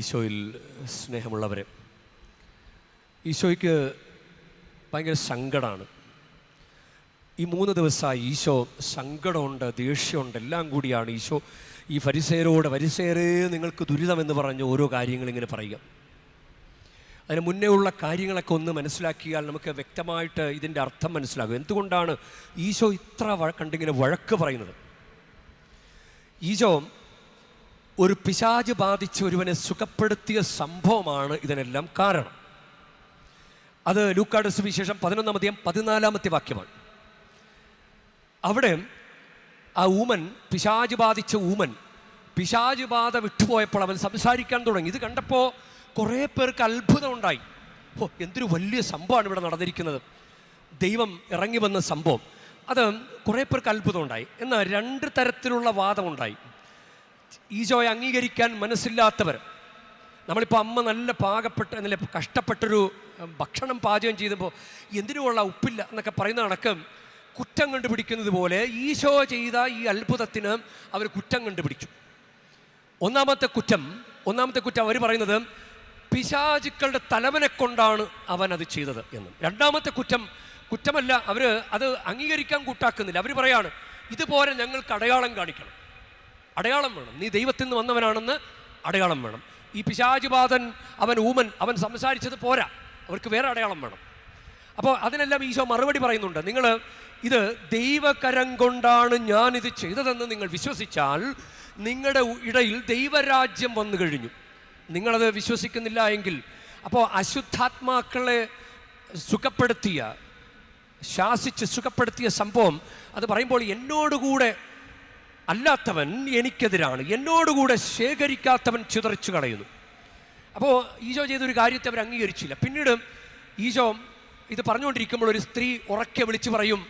ഈശോയിൽ സ്നേഹമുള്ളവരെ ഈശോയ്ക്ക് ഭയങ്കര സങ്കടമാണ് ഈ മൂന്ന് ദിവസമായി ഈശോ സങ്കടമുണ്ട് ദേഷ്യമുണ്ട് എല്ലാം കൂടിയാണ് ഈശോ ഈ ഫരിസേരോട് ഫരിസേരേ നിങ്ങൾക്ക് ദുരിതമെന്ന് പറഞ്ഞ് ഓരോ കാര്യങ്ങൾ ഇങ്ങനെ പറയുക. അതിന് മുന്നേ ഉള്ള കാര്യങ്ങളൊക്കെ ഒന്ന് മനസ്സിലാക്കിയാൽ നമുക്ക് വ്യക്തമായിട്ട് ഇതിന്റെ അർത്ഥം മനസ്സിലാകും. എന്തുകൊണ്ടാണ് ഈശോ ഇത്ര കണ്ടിങ്ങനെ വഴക്ക് പറയുന്നത്? ഈശോ ഒരു പിശാജ് ബാധിച്ച് ഒരുവനെ സുഖപ്പെടുത്തിയ സംഭവമാണ് ഇതിനെല്ലാം കാരണം. അത് ലൂക്കാട് സുവിശേഷം പതിനൊന്നാം അധ്യായം പതിനാലാമത്തെ വാക്യമാണ്. അവിടെ ആ ഊമൻ പിശാജ് ബാധിച്ച ഊമൻ പിശാജ് ബാധ വിട്ടുപോയപ്പോൾ അവൻ സംസാരിക്കാൻ തുടങ്ങി. ഇത് കണ്ടപ്പോൾ കുറേ പേർക്ക് അത്ഭുതം ഉണ്ടായി ഓ എന്തൊരു വലിയ സംഭവമാണ് ഇവിടെ നടന്നിരിക്കുന്നത്. ദൈവം ഇറങ്ങി വന്ന സംഭവം. അത് കുറേ പേർക്ക് അത്ഭുതം ഉണ്ടായി എന്നാൽ രണ്ട് തരത്തിലുള്ള വാദമുണ്ടായി. ഈശോയെ അംഗീകരിക്കാൻ മനസ്സില്ലാത്തവർ. നമ്മളിപ്പോൾ അമ്മ നല്ല പാകപ്പെട്ട നല്ല കഷ്ടപ്പെട്ടൊരു ഭക്ഷണം പാചകം ചെയ്തപ്പോൾ എന്തിനുമുള്ള ഉപ്പില്ല എന്നൊക്കെ പറയുന്ന അടക്കം കുറ്റം കണ്ടുപിടിക്കുന്നത് പോലെ ഈശോ ചെയ്ത ഈ അത്ഭുതത്തിന് അവർ കുറ്റം കണ്ടുപിടിച്ചു. ഒന്നാമത്തെ കുറ്റം ഒന്നാമത്തെ കുറ്റം അവർ പറയുന്നത് പിശാചുക്കളുടെ തലവനെ കൊണ്ടാണ് അവൻ അത് ചെയ്തത് എന്ന്. രണ്ടാമത്തെ കുറ്റം കുറ്റമല്ല അവർ അത് അംഗീകരിക്കാൻ കൂട്ടാക്കുന്നില്ല. അവർ പറയാണ് ഇതുപോലെ ഞങ്ങൾക്ക് അടയാളം കാണിക്കണം. അടയാളം വേണം. നീ ദൈവത്തിൽ നിന്ന് വന്നവനാണെന്ന് അടയാളം വേണം. ഈ പിശാചുബാധൻ അവൻ ഊമൻ അവൻ സംസാരിച്ചത് പോരാ. അവർക്ക് വേറെ അടയാളം വേണം. അപ്പോൾ അതിനെല്ലാം ഈശോ മറുപടി പറയുന്നുണ്ട്. നിങ്ങൾ ഇത് ദൈവകരം കൊണ്ടാണ് ഞാനിത് ചെയ്തതെന്ന് നിങ്ങൾ വിശ്വസിച്ചാൽ നിങ്ങളുടെ ഇടയിൽ ദൈവരാജ്യം വന്നു കഴിഞ്ഞു. നിങ്ങളത് വിശ്വസിക്കുന്നില്ല എങ്കിൽ. അപ്പോൾ അശുദ്ധാത്മാക്കളെ സുഖപ്പെടുത്തിയ ശാസിച്ച് സുഖപ്പെടുത്തിയ സംഭവം അത് പറയുമ്പോൾ എന്നോടുകൂടെ അല്ലാത്തവൻ എനിക്കെതിരാണ്. എന്നോടുകൂടെ ശേഖരിക്കാത്തവൻ ചിതറിച്ചു കളയുന്നു. അപ്പോൾ ഈശോ ചെയ്തൊരു കാര്യത്തെ അവർ അംഗീകരിച്ചില്ല. പിന്നീട് ഈശോ ഇത് പറഞ്ഞുകൊണ്ടിരിക്കുമ്പോൾ ഒരു സ്ത്രീ ഉറക്കെ വിളിച്ചു പറയും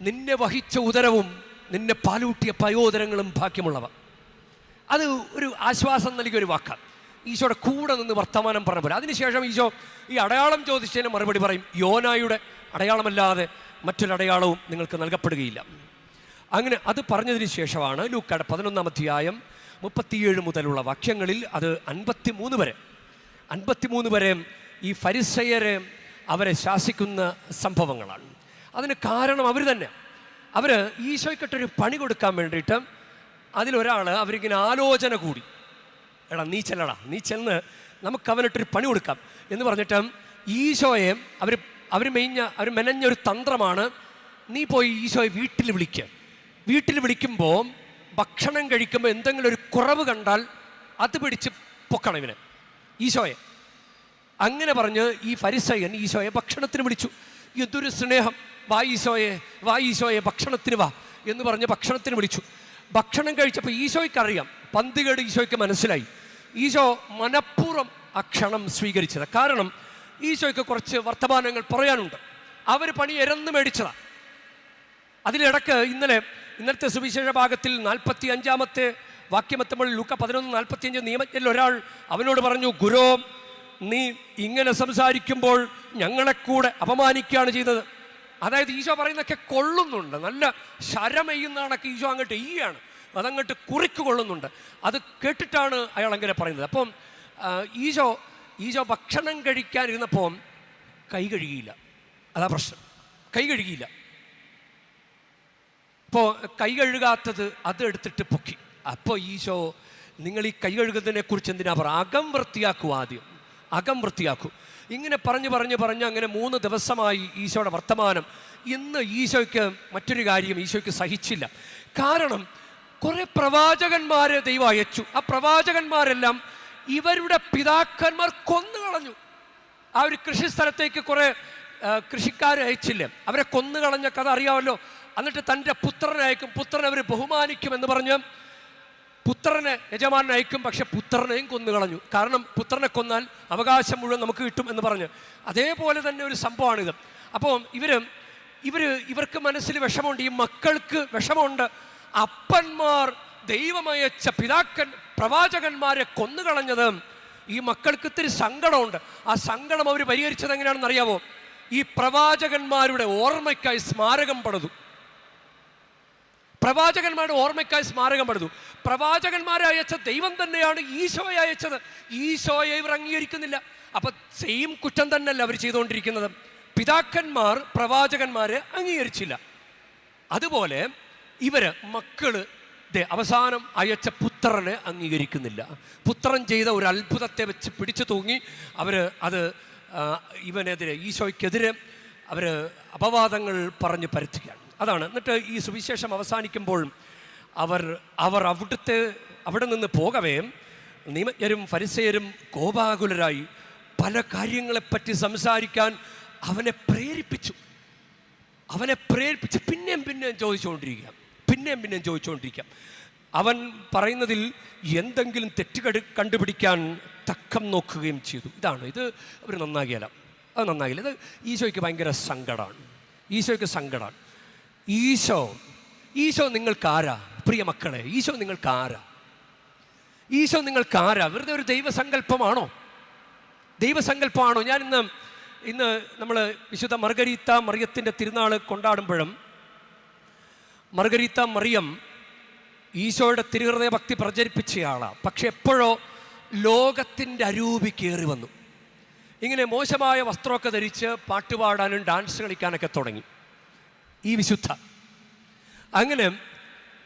നിന്നെ വഹിച്ച ഉദരവും നിന്നെ പാലൂട്ടിയ പയോദരങ്ങളും ഭാഗ്യമുള്ളവ. അത് ഒരു ആശ്വാസം നൽകിയ ഒരു വാക്കാണ് ഈശോയുടെ കൂടെ നിന്ന് വർത്തമാനം പറഞ്ഞ പോലെ. അതിനുശേഷം ഈശോ ഈ അടയാളം ചോദിച്ചതിന് മറുപടി പറയും യോനായുടെ അടയാളമല്ലാതെ മറ്റൊരു അടയാളവും നിങ്ങൾക്ക് നൽകപ്പെടുകയില്ല. അങ്ങനെ അത് പറഞ്ഞതിന് ശേഷമാണ് ലൂക്കാട് പതിനൊന്നാം അധ്യായം മുപ്പത്തിയേഴ് മുതലുള്ള വാക്യങ്ങളിൽ അത് അൻപത്തി മൂന്ന് വരെ. അൻപത്തിമൂന്ന് വരെ ഈ ഫരിസയരെ അവരെ ശാസിക്കുന്ന സംഭവങ്ങളാണ്. അതിന് കാരണം അവർ തന്നെ. അവർ ഈശോയ്ക്കിട്ടൊരു പണി കൊടുക്കാൻ വേണ്ടിയിട്ട് അതിലൊരാൾ അവരിങ്ങനെ ആലോചന കൂടി. എടാ നീ ചെല്ലടാ നീ ചെന്ന് നമുക്ക് അവനിട്ടൊരു പണി കൊടുക്കാം എന്ന് പറഞ്ഞിട്ട് ഈശോയെ അവർ അവർ മെയിഞ്ഞ അവർ മെനഞ്ഞ ഒരു തന്ത്രമാണ് നീ പോയി ഈശോയെ വീട്ടിൽ വിളിക്കുക വീട്ടിൽ വിളിക്കുമ്പോൾ ഭക്ഷണം കഴിക്കുമ്പോൾ എന്തെങ്കിലും ഒരു കുറവ് കണ്ടാൽ അത് പിടിച്ച് പൊക്കണം ഇവനെ. ഈശോയെ. അങ്ങനെ പറഞ്ഞ് ഈ ഫരിസയൻ ഈശോയെ ഭക്ഷണത്തിന് വിളിച്ചു. എന്തൊരു സ്നേഹം. വാ ഈശോയെ വാ ഈശോയെ ഭക്ഷണത്തിന് വാ എന്ന് പറഞ്ഞ് ഭക്ഷണത്തിന് വിളിച്ചു. ഭക്ഷണം കഴിച്ചപ്പോൾ ഈശോയ്ക്ക് അറിയാം പന്തികേട് ഈശോയ്ക്ക് മനസ്സിലായി. ഈശോ മനഃപൂർവം ആ ക്ഷണം സ്വീകരിച്ചത്. കാരണം ഈശോയ്ക്ക് കുറച്ച് വർത്തമാനങ്ങൾ പറയാനുണ്ട്. അവർ പണി എരന്ന് മേടിച്ചതാണ് അതിലിടക്ക് ഇന്നലെ ഇന്നലത്തെ സുവിശേഷ ഭാഗത്തിൽ നാൽപ്പത്തി അഞ്ചാമത്തെ വാക്യമെത്തുമ്പോൾ ലൂക്ക പതിനൊന്ന് നാൽപ്പത്തി അഞ്ച് നിയമത്തിൽ ഒരാൾ അവനോട് പറഞ്ഞു ഗുരോ നീ ഇങ്ങനെ സംസാരിക്കുമ്പോൾ ഞങ്ങളെ കൂടെ അപമാനിക്കുകയാണ് ചെയ്തത്. അതായത് ഈശോ പറയുന്നൊക്കെ കൊള്ളുന്നുണ്ട്. നല്ല ശരമെയ്യുന്നതാണൊക്കെ ഈശോ അങ്ങോട്ട് ഈയാണ് അതങ്ങോട്ട് കുറിക്ക് കൊള്ളുന്നുണ്ട്. അത് കേട്ടിട്ടാണ് അയാൾ അങ്ങനെ പറയുന്നത്. അപ്പം ഈശോ ഈശോ ഭക്ഷണം കഴിക്കാനിരുന്നപ്പോൾ കൈ കഴുകിയില്ല. അതാ പ്രശ്നം. കൈ കഴുകിയില്ല. ഇപ്പോൾ കൈ കഴുകാത്തത് അത് എടുത്തിട്ട് പൊക്കി. അപ്പോൾ ഈശോ നിങ്ങൾ ഈ കൈ കഴുകുന്നതിനെ കുറിച്ച് എന്തിനാ പറ? അകം വൃത്തിയാക്കൂ ആദ്യം. അകം വൃത്തിയാക്കൂ. ഇങ്ങനെ പറഞ്ഞു പറഞ്ഞു പറഞ്ഞ് അങ്ങനെ മൂന്ന് ദിവസമായി ഈശോയുടെ വർത്തമാനം. ഇന്ന് ഈശോയ്ക്ക് മറ്റൊരു കാര്യം ഈശോയ്ക്ക് സഹിച്ചില്ല. കാരണം കുറേ പ്രവാചകന്മാരെ ദൈവം അയച്ചു. ആ പ്രവാചകന്മാരെല്ലാം ഇവരുടെ പിതാക്കന്മാർ കൊന്നു കളഞ്ഞു. ആ ഒരു കൃഷി സ്ഥലത്തേക്ക് കുറേ കൃഷിക്കാരെ അയച്ചില്ലേ? അവരെ കൊന്നു കളഞ്ഞ കഥ അറിയാമല്ലോ? എന്നിട്ട് തന്റെ പുത്രനെ അയക്കും. പുത്രനെ അവർ ബഹുമാനിക്കും എന്ന് പറഞ്ഞ് പുത്രനെ യജമാനെ അയക്കും പക്ഷെ പുത്രനെയും കൊന്നു കളഞ്ഞു. കാരണം പുത്രനെ കൊന്നാൽ അവകാശം മുഴുവൻ നമുക്ക് കിട്ടും എന്ന് പറഞ്ഞ്. അതേപോലെ തന്നെ ഒരു സംഭവമാണിത്. അപ്പോൾ ഇവർ ഇവർ ഇവർക്ക് മനസ്സിൽ വിഷമമുണ്ട്. ഈ മക്കൾക്ക് വിഷമമുണ്ട്. അപ്പന്മാർ ദൈവമയച്ച പിതാക്കൻ പ്രവാചകന്മാരെ കൊന്നു കൊന്നുകളഞ്ഞത് ഈ മക്കൾക്ക് ഇത്തിരി സങ്കടമുണ്ട്. ആ സങ്കടം അവർ പരിഹരിച്ചത് എങ്ങനെയാണെന്ന് അറിയാമോ ഈ പ്രവാചകന്മാരുടെ ഓർമ്മയ്ക്കായി സ്മാരകം പണിതു. പ്രവാചകന്മാരുടെ ഓർമ്മയ്ക്കായി സ്മാരകം പണിതു. പ്രവാചകന്മാരെ അയച്ച ദൈവം തന്നെയാണ് ഈശോയെ അയച്ചത്. ഈശോയെ ഇവർ അംഗീകരിക്കുന്നില്ല. അപ്പൊ സെയിം കുറ്റം തന്നെയല്ല അവർ ചെയ്തുകൊണ്ടിരിക്കുന്നത്. പിതാക്കന്മാർ പ്രവാചകന്മാരെ അംഗീകരിച്ചില്ല. അതുപോലെ ഇവർ മക്കൾ അവസാനം അയച്ച പുത്രനെ അംഗീകരിക്കുന്നില്ല. പുത്രൻ ചെയ്ത ഒരു അത്ഭുതത്തെ വെച്ച് പിടിച്ചു തൂങ്ങി അവർ അത് ഇവനെതിരെ ഈശോയ്ക്കെതിരെ അവർ അപവാദങ്ങൾ പറഞ്ഞ് പരത്തുകയാണ്. അതാണ്. എന്നിട്ട് ഈ സുവിശേഷം അവസാനിക്കുമ്പോൾ അവർ അവർ അവിടുത്തെ അവിടെ നിന്ന് പോകവേ നിയമജ്ഞരും ഫരിസേരും കോപാകുലരായി പല കാര്യങ്ങളെപ്പറ്റി സംസാരിക്കാൻ അവനെ പ്രേരിപ്പിച്ചു. അവനെ പ്രേരിപ്പിച്ച് പിന്നെയും പിന്നെയും ചോദിച്ചുകൊണ്ടിരിക്കാം പിന്നെയും പിന്നെയും ചോദിച്ചുകൊണ്ടിരിക്കാം അവൻ പറയുന്നതിൽ എന്തെങ്കിലും തെറ്റുകടു കണ്ടുപിടിക്കാൻ തക്കം നോക്കുകയും ചെയ്തു. ഇതാണ്. ഇത് അവർ നന്നാകിയല്ല. അത് നന്നാകില്ല. ഇത് ഈശോയ്ക്ക് ഭയങ്കര സങ്കടമാണ് ഈശോയ്ക്ക് സങ്കടമാണ് ഈശോ ഈശോ നിങ്ങൾക്ക് ആരാ പ്രിയ മക്കളെ ഈശോ നിങ്ങൾക്ക് ആരാ ഈശോ നിങ്ങൾക്ക് ആരാ വെറുതെ ഒരു ദൈവസങ്കല്പമാണോ? ദൈവസങ്കല്പമാണോ? ഞാൻ ഇന്ന് ഇന്ന് നമ്മൾ വിശുദ്ധ മർഗരീത്ത മറിയത്തിന്റെ തിരുനാൾ കൊണ്ടാടുമ്പോഴും മർഗരീത്ത മറിയം ഈശോയുടെ തിരുഹൃദയ ഭക്തി പ്രചരിപ്പിച്ചയാളാണ് പക്ഷെ എപ്പോഴോ ലോകത്തിന്റെ അരൂപി കയറി വന്നു. ഇങ്ങനെ മോശമായ വസ്ത്രമൊക്കെ ധരിച്ച് പാട്ടുപാടാനും ഡാൻസ് കളിക്കാനൊക്കെ തുടങ്ങി. ഈ വിശുദ്ധ. അങ്ങനെ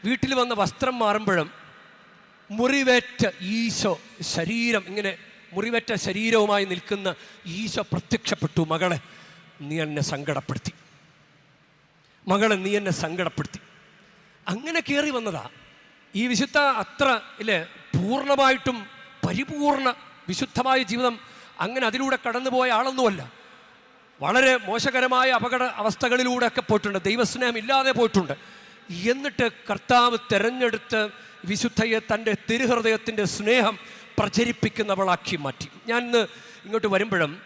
വീട്ടിൽ വന്ന വസ്ത്രം മാറുമ്പോഴും മുറിവേറ്റ ഈശോ ശരീരം ഇങ്ങനെ മുറിവേറ്റ ശരീരവുമായി നിൽക്കുന്ന ഈശോ പ്രത്യക്ഷപ്പെട്ടു. മകളെ നീ എന്നെ സങ്കടപ്പെടുത്തി. മകളെ നീ എന്നെ സങ്കടപ്പെടുത്തി. അങ്ങനെ കയറി വന്നതാ. ഈ വിശുദ്ധ അത്ര ഇല്ലേ പൂർണമായിട്ടും പരിപൂർണ വിശുദ്ധമായ ജീവിതം അങ്ങനെ അതിലൂടെ കടന്നുപോയ ആളൊന്നുമല്ല. വളരെ മോശകരമായ അപകട അവസ്ഥകളിലൂടെയൊക്കെ പോയിട്ടുണ്ട്. ദൈവസ്നേഹം ഇല്ലാതെ പോയിട്ടുണ്ട്. എന്നിട്ട് കർത്താവ് തിരഞ്ഞെടുത്ത് വിശുദ്ധയെ തന്റെ തിരുഹൃദയത്തിന്റെ സ്നേഹം പ്രചരിപ്പിക്കുന്നവളാക്കി മാറ്റി. ഞാൻ ഇന്ന് ഇങ്ങോട്ട് വരുമ്പോഴും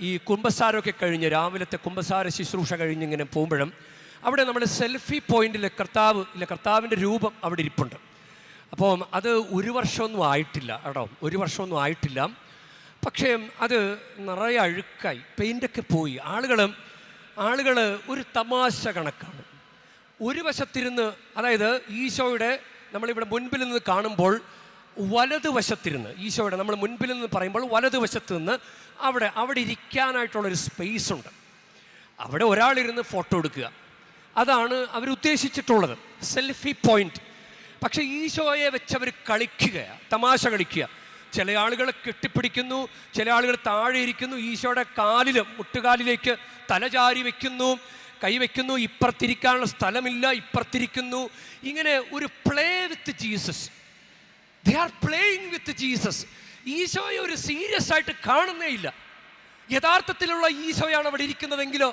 ഈ കുംഭസാരമൊക്കെ കഴിഞ്ഞ് രാവിലത്തെ കുംഭസാര ശുശ്രൂഷ കഴിഞ്ഞ് ഇങ്ങനെ പോകുമ്പോഴും അവിടെ നമ്മുടെ സെൽഫി പോയിന്റിലെ കർത്താവ് ഇല്ല കർത്താവിന്റെ രൂപം അവിടെ ഇരിപ്പുണ്ട്. അപ്പോൾ അത് ഒരു വർഷമൊന്നും ആയിട്ടില്ല കേട്ടോ. ഒരു വർഷമൊന്നും ആയിട്ടില്ല. പക്ഷേ അത് നിറയെ അഴുക്കായി. പെയിന്റൊക്കെ പോയി. ആളുകളും ആളുകൾ ഒരു തമാശ കണക്കാണ്. ഒരു വശത്തിരുന്ന് അതായത് ഈശോയുടെ നമ്മളിവിടെ മുൻപിൽ നിന്ന് കാണുമ്പോൾ വലതുവശത്തിരുന്ന് ഈശോയുടെ നമ്മൾ മുൻപിൽ നിന്ന് പറയുമ്പോൾ വലതുവശത്ത് നിന്ന് അവിടെ അവിടെ ഇരിക്കാനായിട്ടുള്ളൊരു സ്പേസ് ഉണ്ട്. അവിടെ ഒരാളിരുന്ന് ഫോട്ടോ എടുക്കുക. അതാണ് അവരുദ്ദേശിച്ചിട്ടുള്ളത് സെൽഫി പോയിന്റ് പക്ഷേ ഈശോയെ വെച്ച് അവർ കളിക്കുക തമാശ കളിക്കുക. ചില ആളുകൾ കെട്ടിപ്പിടിക്കുന്നു ചില ആളുകൾ താഴെ ഇരിക്കുന്നു ഈശോയുടെ കാലിൽ മുട്ടുകാലിലേക്ക് തലചാരി വെക്കുന്നു കൈവയ്ക്കുന്നു ഇപ്പുറത്തിരിക്കാനുള്ള സ്ഥലമില്ല ഇപ്പുറത്തിരിക്കുന്നു. ഇങ്ങനെ ഒരു play with Jesus they are playing with Jesus ഈശോയെ ഒരു സീരിയസ് ആയിട്ട് കാണുന്നേ ഇല്ല. യഥാർത്ഥത്തിലുള്ള ഈശോയാണ് അവിടെ ഇരിക്കുന്നതെങ്കിലോ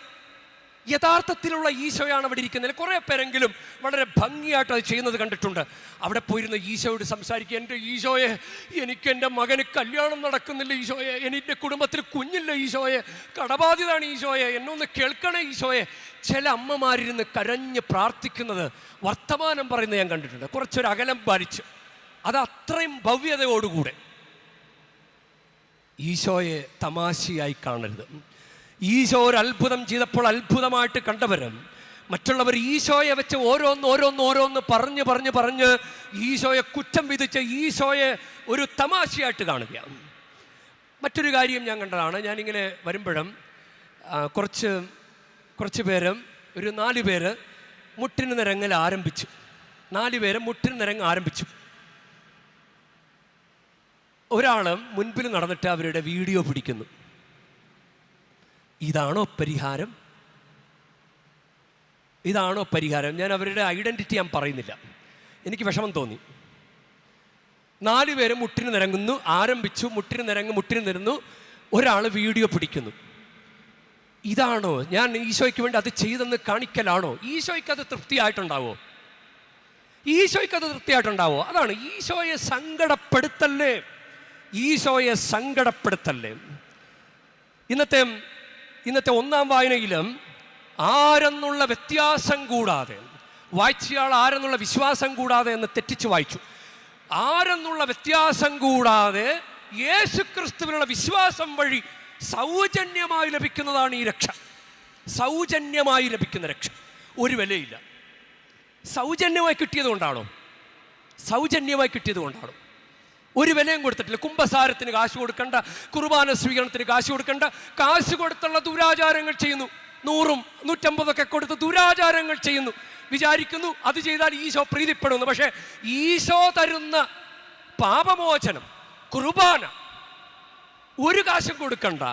യഥാർത്ഥത്തിലുള്ള ഈശോയാണ് അവിടെ ഇരിക്കുന്നത്. കുറേ പേരെങ്കിലും വളരെ ഭംഗിയായിട്ട് അത് ചെയ്യുന്നത് കണ്ടിട്ടുണ്ട്. അവിടെ പോയിരുന്ന ഈശോയോട് സംസാരിക്കുക എന്റെ ഈശോയെ എനിക്ക് എന്റെ മകന് കല്യാണം നടക്കുന്നില്ല ഈശോയെ എന്റെ കുടുംബത്തിൽ കുഞ്ഞില്ല ഈശോയെ കടബാധിതാണ് ഈശോയെ എന്നൊന്ന് കേൾക്കണേ ഈശോയെ. ചില അമ്മമാരിരുന്ന് കരഞ്ഞ് പ്രാർത്ഥിക്കുന്നത് വർത്തമാനം പറയുന്നത് ഞാൻ കണ്ടിട്ടുണ്ട്. കുറച്ചൊരു അകലം പാലിച്ച്. അത് അത്രയും ഭവ്യതയോടുകൂടെ. ഈശോയെ തമാശയായി കാണരുത്. ഈശോ ഒരു അത്ഭുതം ചെയ്തപ്പോൾ അത്ഭുതമായിട്ട് കണ്ടവരും. മറ്റുള്ളവർ ഈശോയെ വെച്ച് ഓരോന്ന് ഓരോന്ന് ഓരോന്ന് പറഞ്ഞ് പറഞ്ഞ് പറഞ്ഞ് ഈശോയെ കുറ്റം വിധിച്ച് ഈശോയെ ഒരു തമാശയായിട്ട് കാണുകയാണ്. മറ്റൊരു കാര്യം ഞാൻ കണ്ടതാണ്. ഞാനിങ്ങനെ വരുമ്പോഴും കുറച്ച് കുറച്ച് പേര് ഒരു നാല് പേര് മുട്ടിന് നിരങ്ങൽ ആരംഭിച്ചു. നാല് പേര് മുട്ടിന് നിരങ്ങ് ആരംഭിച്ചു. ഒരാൾ മുൻപിൽ നടന്നിട്ട് അവരുടെ വീഡിയോ പിടിക്കുന്നു. ഇതാണോ പരിഹാരം? ഇതാണോ പരിഹാരം? ഞാൻ അവരുടെ ഐഡന്റിറ്റി ഞാൻ പറയുന്നില്ല. എനിക്ക് വിഷമം തോന്നി. നാല് പേര് മുട്ടിന് നിരങ്ങുന്നു ആരംഭിച്ചു മുട്ടിന് നിരങ്ങ് മുട്ടിന് നിരന്നു. ഒരാൾ വീഡിയോ പിടിക്കുന്നു. ഇതാണോ? ഞാൻ ഈശോയ്ക്ക് വേണ്ടി അത് ചെയ്തെന്ന് കാണിക്കലാണോ? ഈശോയ്ക്ക് അത് തൃപ്തിയായിട്ടുണ്ടാവോ? ഈശോയ്ക്ക് അത് തൃപ്തിയായിട്ടുണ്ടാവോ? അതാണ് ഈശോയെ സങ്കടപ്പെടുത്തല്ലേ ഈശോയെ സങ്കടപ്പെടുത്തല്ലേ ഇന്നത്തെ ഇന്നത്തെ ഒന്നാം വായനയിലും ആരെന്നുള്ള വ്യത്യാസം കൂടാതെ വായിച്ചയാൾ ആരെന്നുള്ള വിശ്വാസം കൂടാതെ എന്ന് തെറ്റിച്ച് വായിച്ചു. ആരെന്നുള്ള വ്യത്യാസം കൂടാതെ യേശുക്രിസ്തുവിനുള്ള വിശ്വാസം വഴി സൗജന്യമായി ലഭിക്കുന്നതാണ് ഈ രക്ഷ. സൗജന്യമായി ലഭിക്കുന്ന രക്ഷ. ഒരു വിലയില്ല. സൗജന്യമായി കിട്ടിയത് കൊണ്ടാണോ? സൗജന്യമായി കിട്ടിയത് കൊണ്ടാണോ? ഒരു വിലയും കൊടുത്തിട്ടില്ല. കുംഭസാരത്തിന് കാശ് കൊടുക്കണ്ട കുർബാന സ്വീകരണത്തിന് കാശ് കൊടുക്കണ്ട. കാശ് കൊടുത്തുള്ള ദുരാചാരങ്ങൾ ചെയ്യുന്നു. നൂറും നൂറ്റമ്പതൊക്കെ കൊടുത്ത് ദുരാചാരങ്ങൾ ചെയ്യുന്നു. വിചാരിക്കുന്നു അത് ചെയ്താൽ ഈശോ പ്രീതിപ്പെടുന്നു. പക്ഷേ ഈശോ തരുന്ന പാപമോചനം കുർബാന ഒരു കാശും കൊടുക്കണ്ട.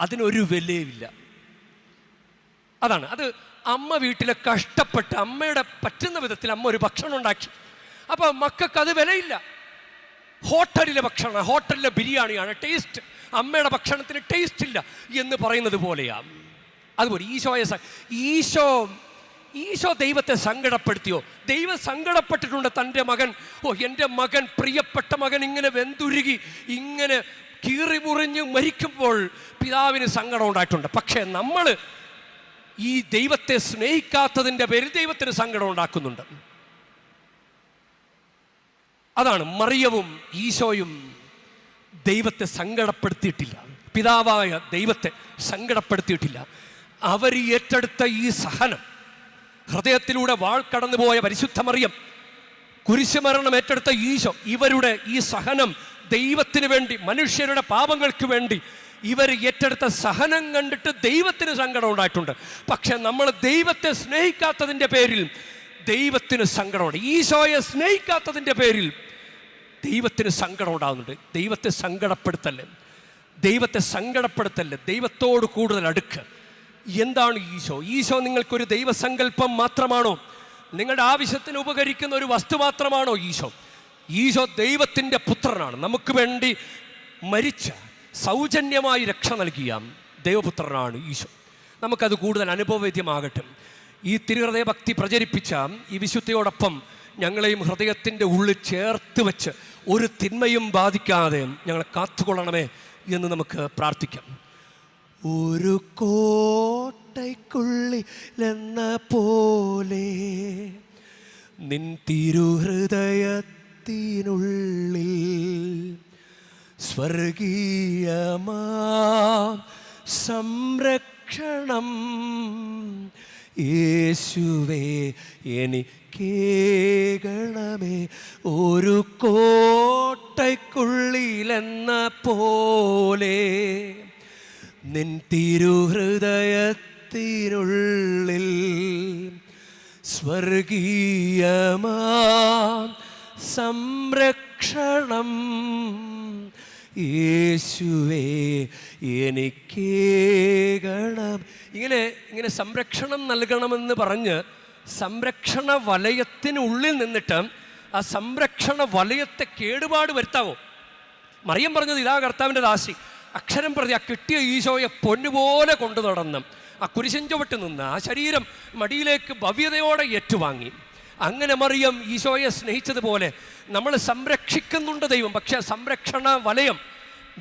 അതിനൊരു വിലയുമില്ല. അതാണ്. അത് അമ്മ വീട്ടിലെ കഷ്ടപ്പെട്ട് അമ്മയുടെ പറ്റുന്ന വിധത്തിൽ അമ്മ ഒരു ഭക്ഷണം ഉണ്ടാക്കി. അപ്പോൾ മക്കൾക്ക് അത് വിലയില്ല. ഹോട്ടലിലെ ഭക്ഷണം ഹോട്ടലിലെ ബിരിയാണിയാണ് ടേസ്റ്റ് അമ്മയുടെ ഭക്ഷണത്തിന് ടേസ്റ്റ് ഇല്ല എന്ന് പറയുന്നത് പോലെയാണ് അതുപോലെ ഈശോയെ ഈശോ ഈശോ ദൈവത്തെ സങ്കടപ്പെടുത്തിയോ? ദൈവം സങ്കടപ്പെട്ടിട്ടുണ്ട് തന്റെ മകൻ. ഓ എന്റെ മകൻ പ്രിയപ്പെട്ട മകൻ ഇങ്ങനെ വെന്തുരുകി ഇങ്ങനെ കീറി മുറിഞ്ഞ് മരിക്കുമ്പോൾ പിതാവിന് സങ്കടം ഉണ്ടായിട്ടുണ്ട്. പക്ഷേ നമ്മൾ ഈ ദൈവത്തെ സ്നേഹിക്കാത്തതിന്റെ പേരിൽ ദൈവത്തിന് സങ്കടം ഉണ്ടാക്കുന്നുണ്ട്. അതാണ് മറിയവും ഈശോയും ദൈവത്തെ സങ്കടപ്പെടുത്തിയിട്ടില്ല. പിതാവായ ദൈവത്തെ സങ്കടപ്പെടുത്തിയിട്ടില്ല. അവർ ഏറ്റെടുത്ത ഈ സഹനം ഹൃദയത്തിലൂടെ വാൾ കടന്നുപോയ പരിശുദ്ധ മറിയം കുരിശുമരണം ഏറ്റെടുത്ത ഈശോ ഇവരുടെ ഈ സഹനം ദൈവത്തിന് വേണ്ടി മനുഷ്യരുടെ പാപങ്ങൾക്ക് വേണ്ടി ഇവർ ഏറ്റെടുത്ത സഹനം കണ്ടിട്ട് ദൈവത്തിന് സങ്കടം ഉണ്ടായിട്ടുണ്ട്. പക്ഷെ നമ്മൾ ദൈവത്തെ സ്നേഹിക്കാത്തതിന്റെ പേരിൽ ദൈവത്തിന് സങ്കടമുണ്ട്. ഈശോയെ സ്നേഹിക്കാത്തതിന്റെ പേരിൽ ദൈവത്തിന് സങ്കടം ഉണ്ടാകുന്നുണ്ട്. ദൈവത്തെ സങ്കടപ്പെടുത്തല്ലേ ദൈവത്തെ സങ്കടപ്പെടുത്തല്ലേ ദൈവത്തോട് കൂടുതൽ അടുക്ക്. എന്താണ് ഈശോ? ഈശോ നിങ്ങൾക്കൊരു ദൈവസങ്കല്പം മാത്രമാണോ? നിങ്ങളുടെ ആവശ്യത്തിന് ഉപകരിക്കുന്ന ഒരു വസ്തു മാത്രമാണോ ഈശോ? ഈശോ ദൈവത്തിന്റെ പുത്രനാണ്. നമുക്ക് വേണ്ടി മരിച്ച സൗജന്യമായി രക്ഷ നൽകിയ ദൈവപുത്രനാണ് ഈശോ. നമുക്കത് കൂടുതൽ അനുഭവവേദ്യമാകട്ടെ. ഈ തിരുഹൃദയ ഭക്തി പ്രചരിപ്പിച്ച ഈ വിശുദ്ധിയോടൊപ്പം ഞങ്ങളെയും ഹൃദയത്തിന്റെ ഉള്ളിൽ ചേർത്ത് വെച്ച് ഒരു തിന്മയും ബാധിക്കാതെ ഞങ്ങളെ കാത്തുകൊള്ളണമേ എന്ന് നമുക്ക് പ്രാർത്ഥിക്കാം. ഒരു കോട്ടയ്ക്കുള്ളിലെന്ന പോലെ നിൻ തിരുഹൃദയത്തിനുള്ളിൽ സ്വർഗീയമാ സംരക്ഷണം യേശുവേ എനിക്കേകണമേ ഒരു കോട്ടയ്ക്കുള്ളിലെന്ന പോലെ നിൻ തിരുഹൃദയത്തിനുള്ളിൽ സ്വർഗീയമാ സംരക്ഷണം യേശുവേ എനിക്കേകണം ഇങ്ങനെ ഇങ്ങനെ സംരക്ഷണം നൽകണമെന്ന് പറഞ്ഞ് സംരക്ഷണ വലയത്തിനുള്ളിൽ നിന്നിട്ട് ആ സംരക്ഷണ വലയത്തെ കേടുപാട് വരുത്താവോ? മറിയം പറഞ്ഞത് ഇതാ കർത്താവിന്റെ ദാസി അക്ഷരം പ്രതി ആ കിട്ടിയ ഈശോയെ പൊന്നുപോലെ കൊണ്ടു നടന്ന് ആ കുരിശൻ നിന്ന് ആ ശരീരം മടിയിലേക്ക് ഭവ്യതയോടെ ഏറ്റുവാങ്ങി. അങ്ങനെ മറിയം ഈശോയെ സ്നേഹിച്ചതുപോലെ നമ്മൾ സംരക്ഷിക്കുന്നുണ്ട് ദൈവം. പക്ഷേ സംരക്ഷണ വലയം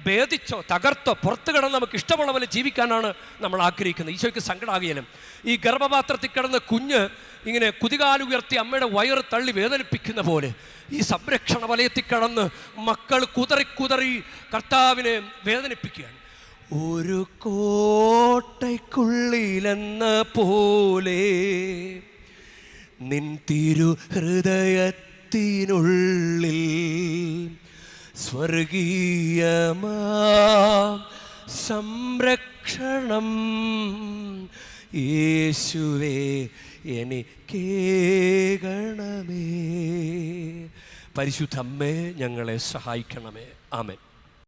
ഭേദിച്ചോ തകർത്തോ പുറത്തു കിടന്ന് നമുക്ക് ഇഷ്ടമുള്ള പോലെ ജീവിക്കാനാണ് നമ്മൾ ആഗ്രഹിക്കുന്നത്. ഈശോയ്ക്ക് സങ്കടമാകിയാലും ഈ ഗർഭപാത്രത്തിൽ കിടന്ന് കുഞ്ഞ് ഇങ്ങനെ കുതികാലുയർത്തി അമ്മയുടെ വയറ് തള്ളി വേദനിപ്പിക്കുന്ന പോലെ ഈ സംരക്ഷണ വലയത്തിൽ കിടന്ന് മക്കൾ കുതറി കുതറി കർത്താവിനെ വേദനിപ്പിക്കുകയാണ്. ഒരു കോട്ടയ്ക്കുള്ളിലെന്ന പോലെ നിൻ തിരു ഹൃദയത്തിനുള്ളിൽ സ്വർഗീയമാ സംരക്ഷണം. യേശുവേ എനിക്കേകണമേ പരിശുദ്ധമ്മേ ഞങ്ങളെ സഹായിക്കണമേ. ആമേൻ.